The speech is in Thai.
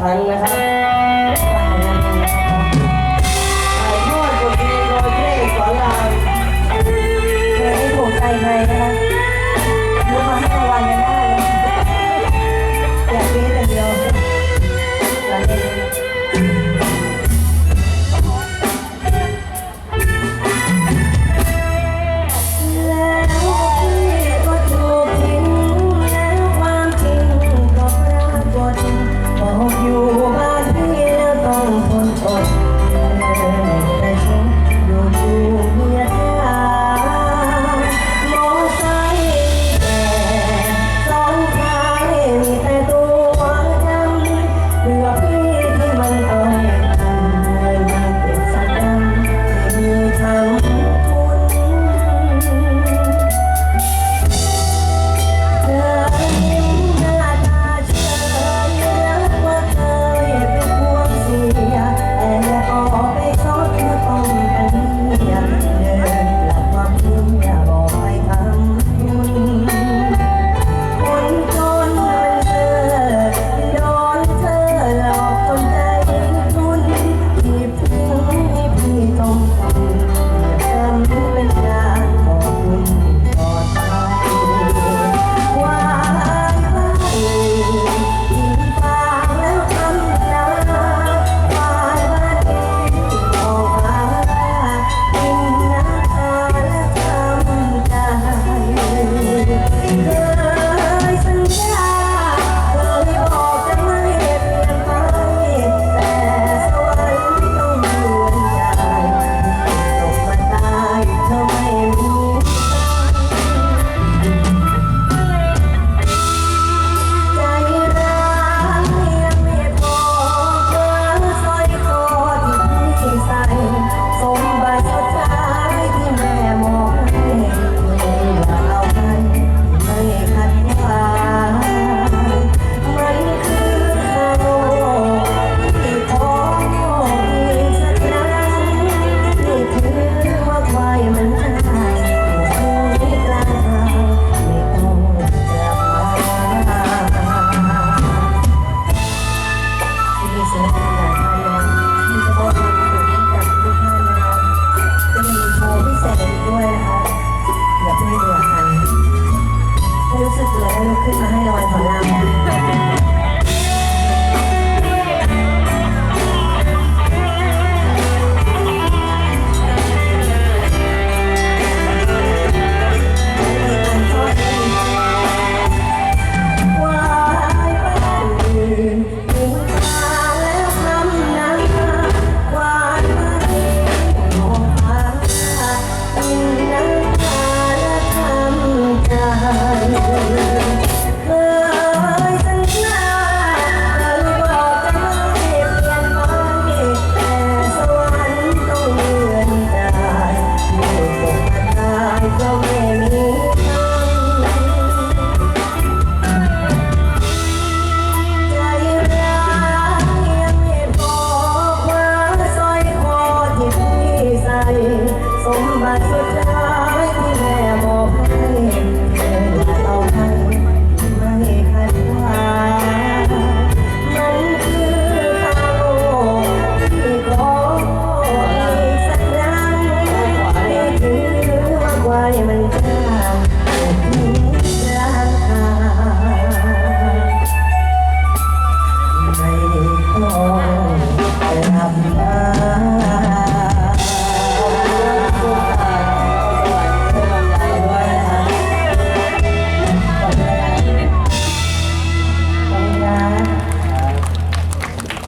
ครั้งนะครับถ่ทอดบทเพลโดยเพลงสอนรามเพลงที่ถูกใจใครนะคะยมาให้รางวัลนะ 说